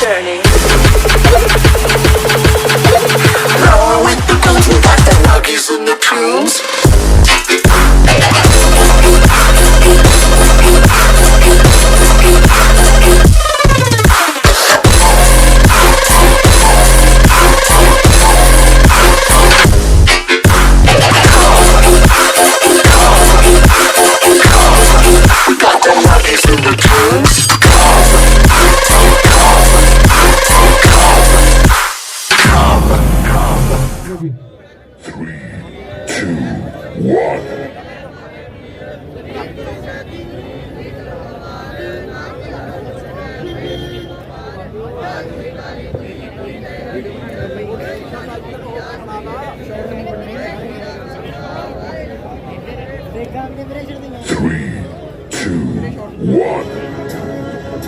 journey.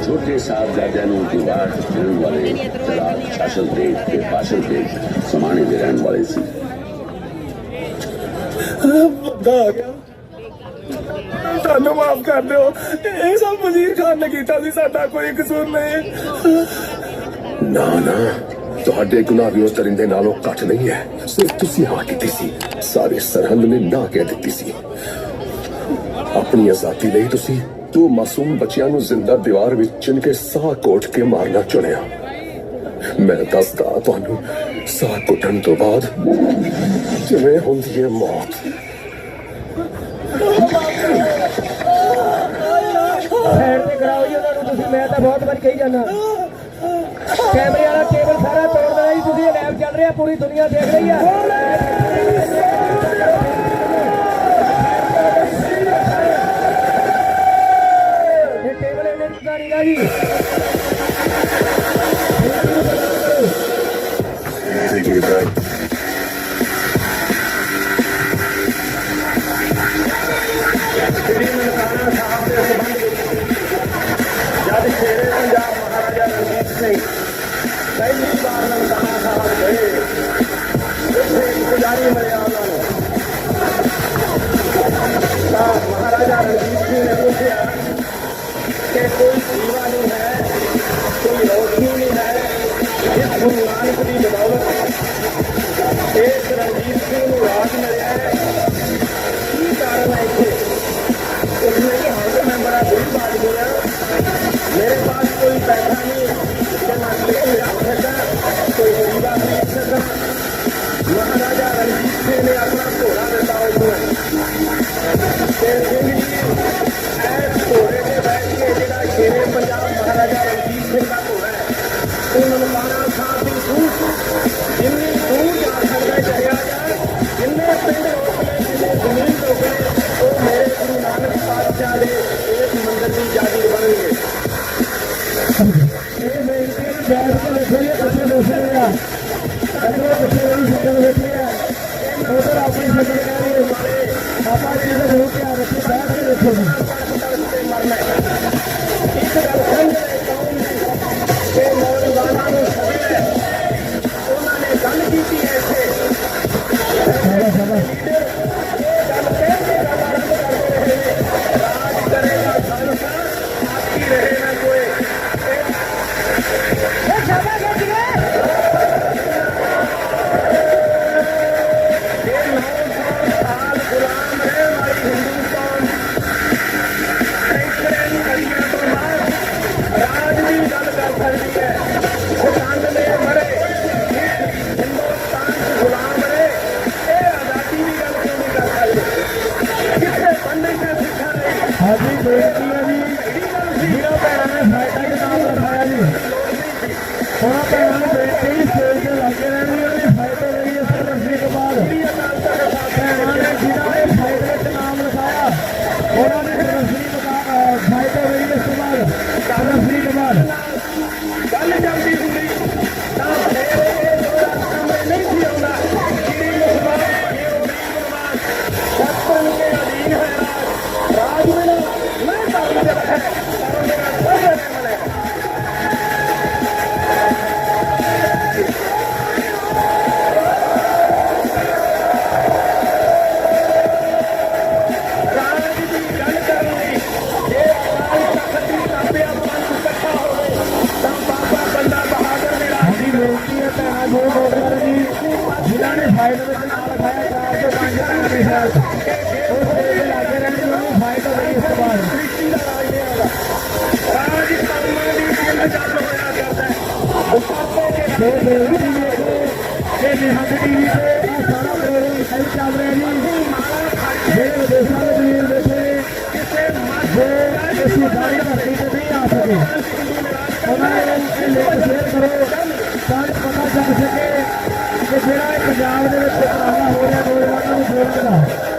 ਛੋਟੇ ਸਾਹਿਬਜ਼ਾਦਿਆਂ ਨੂੰ ਗੁਰਬਾਜ ਦੇਣ ਵਾਲੇ ਜਲਾਲ ਸ਼ਾਸਨ ਦੇਸ਼ ਤੇ ਪਾਸ਼ਲ ਦੇਸ਼ ਸਮਾਣੇ ਦੇ ਰਹਿਣ ਵਾਲੇ ਸੀ। ਤੁਹਾਨੂੰ ਮਾਫ ਕਰ ਦਿਓ। ਇਹ ਸਭ ਵਜ਼ੀਰ ਖਾਨ ਨੇ ਕੀਤਾ ਸੀ ਸਾਡਾ ਕੋਈ ਕਸੂਰ ਨਹੀਂ। ਨਾ ਨਾ ਤੁਹਾਡੇ ਗੁਨਾਹ ਵੀ ਉਸ ਦਰਿੰਦੇ ਨਾਲੋਂ ਘੱਟ ਨਹੀਂ ਹੈ। ਸਿਰਫ ਤੁਸੀਂ ਹਾਂ ਕੀਤੀ ਸੀ। ਸਾਰੇ ਸਰਹੰਦ ਨੇ ਨਾ ਕਹਿ ਦਿੱਤੀ ਸੀ। ਆਪਣੀ ਆਜ਼ਾਦੀ ਲਈ ਤੁਸੀਂ ਦੋ ਮਾਸੂਮ ਬੱਚਿਆਂ ਨੂੰ ਜ਼ਿੰਦਾ ਦੀਵਾਰ ਵਿੱਚ ਚਿਣ ਕੇ ਸਾਹ ਕੋਟ ਕੇ ਮਾਰਨਾ ਚੁਣਿਆ। ਮੈਂ ਦੱਸਦਾ ਤੁਹਾਨੂੰ, ਸਾਹ ਘੁੱਟਣ ਤੋਂ ਬਾਅਦ ਜਿਵੇਂ ਹੁੰਦੀ ਹੈ ਮੌਤ। ਸਾਈਡ ਤੇ ਕਰਾਓ ਜੀ ਉਹਨਾਂ ਨੂੰ ਤੁਸੀਂ, ਮੈਂ ਤਾਂ ਬਹੁਤ ਵਾਰ ਕਹੀ ਜਾਂਦਾ। ਕੈਮਰੇ ਵਾਲਾ ਕੇਬਲ ਸਾਰਾ ਤੋੜ ਦੇਣਾ ਜੀ, ਤੁਸੀਂ ਲਾਈਵ ਚੱਲ ਰਿਹਾ, ਪੂਰੀ ਦੁਨੀਆ ਦੇਖ ਰਹੀ ਆ। ठिकाणी Thank you, 肯定的。ਅਗਲੇ ਕਿੱਥੇ ਵਾਲੀ ਸ਼ਕਲ ਬੈਠੀ ਆ ਉਧਰ ਆਪਣੀ ਸ਼ਕਲ ਕਹਿ ਰਹੀ ਹੈ ਬਾਬਾ ਜੀ ਦਾ ਬਹੁਤ ਧਿਆਨ ਰੱਖੋ ਬੈਠ ਕੇ ਦੇਖੋ ਜੀ ਇੱਕ ਗੱਲ ਸਮਝ ਲੈ ਕੌਮ ਕਿ ਨੌਜਵਾਨਾਂ ਨੂੰ ਸਭੇ ਉਹਨਾਂ ਨੇ ਗੱਲ ਕੀਤੀ ਹੈ ਇੱਥੇ ਲੀਡਰ ਇਹ ਗੱਲ ਕਹਿ Happy birthday. ਜੇ ਵਿਦੇਸ਼ਾਂ ਦੇ ਵੀਰ ਬੈਠੇ ਜੇ ਅਸੀਂ ਸਾਰੀ ਧਰਤੀ ਤੇ ਨਹੀਂ ਆ ਸਕੇ ਉਹਨਾਂ ਨੂੰ ਇਹ ਲਿੰਕ ਸ਼ੇਅਰ ਕਰੋ ਤਾਂ ਪਤਾ ਚੱਲ ਸਕੇ ਕਿ ਜਿਹੜਾ ਇਹ ਪੰਜਾਬ ਦੇ ਵਿੱਚ ਪੁਰਾਣਾ ਹੋ ਰਿਹਾ ਨੌਜਵਾਨਾਂ ਨੂੰ ਜੋੜਨ ਦਾ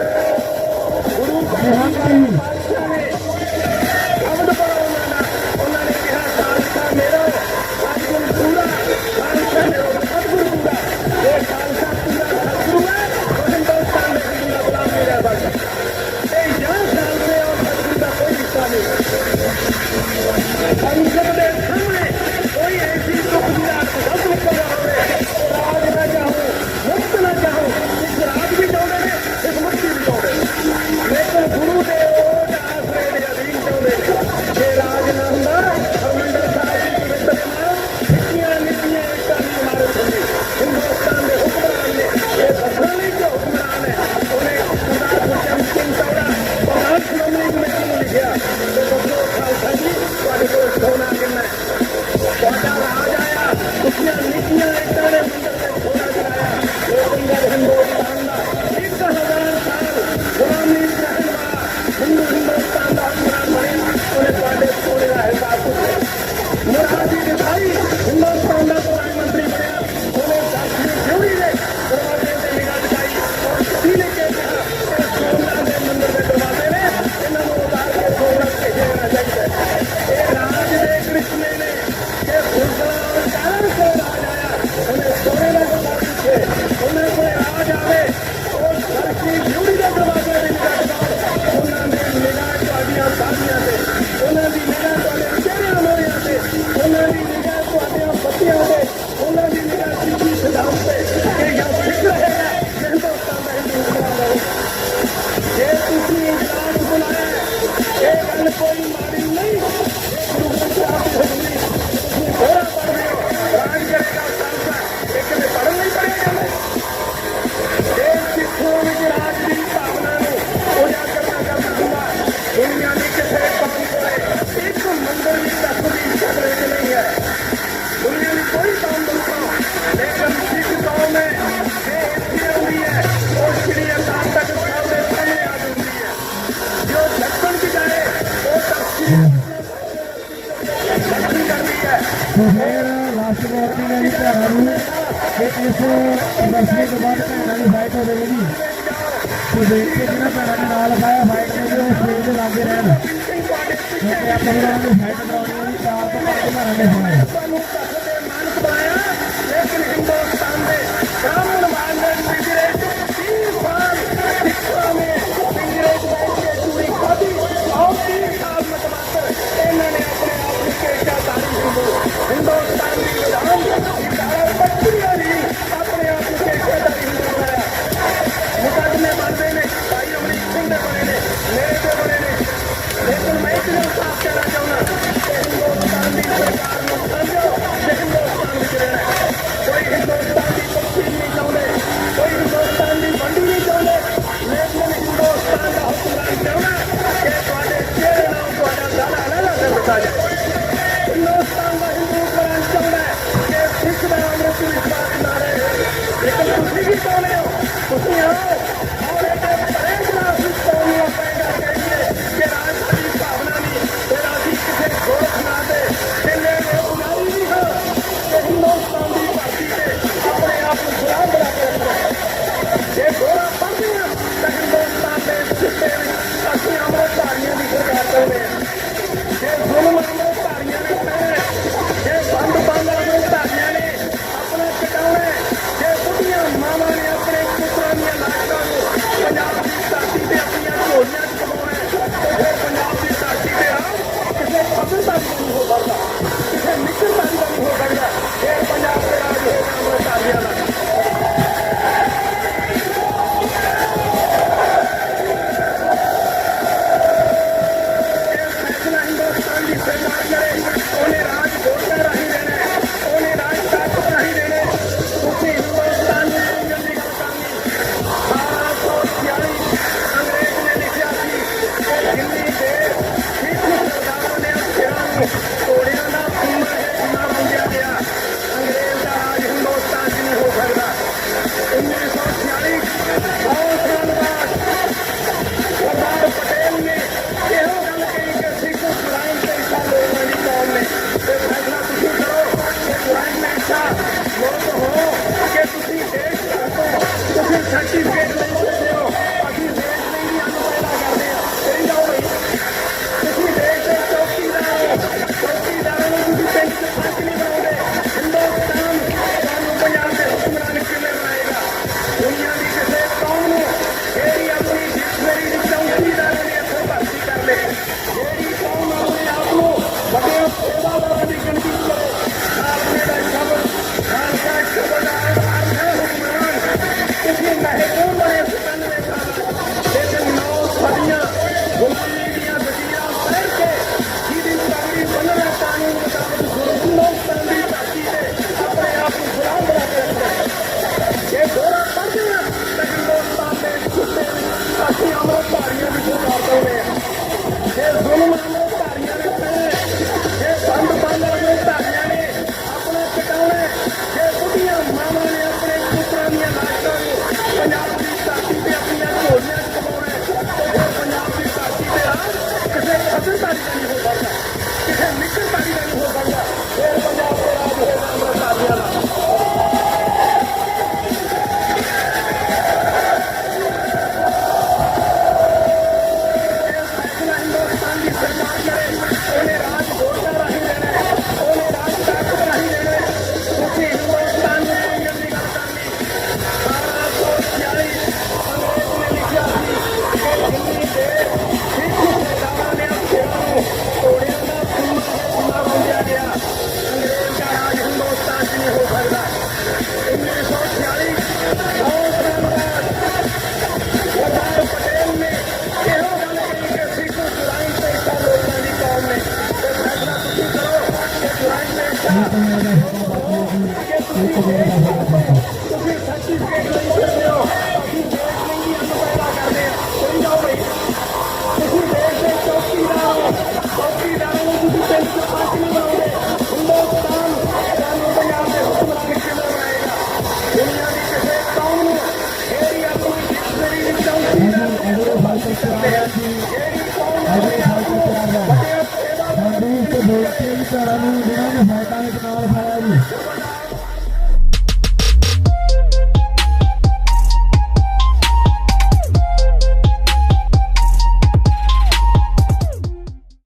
i in the plane. ਫਿਰ ਲਾਸਟ ਮੂਰਤੀ ਨੇ ਵੀ ਭੈਣਾਂ ਨੂੰ ਕਿ ਇਸ ਦਰਸ਼ਨੀ ਤੋਂ ਬਾਅਦ ਭੈਣਾਂ ਦੀ ਫਾਈਟ ਹੋ ਜਾਵੇਗੀ ਤੇ ਦੇਖ ਕੇ ਜਿਹੜਾ ਭੈਣਾਂ ਨੇ ਨਾਲ ਪਾਇਆ ਫਾਈਟ ਦੇ ਉਹ ਸਟੇਜ ਦੇ ਲਾਗੇ ਰਹਿਣ ਕਿਉਂਕਿ ਆਪਾਂ ਨੂੰ ਫਾਈਟ ਕਰਾਉਣੀ ਹੈ ਚਾਰ ਤੋਂ ਪੰਜ ਭੈਣਾਂ ਨੇ ਹੋਣਾ 我力我是牛我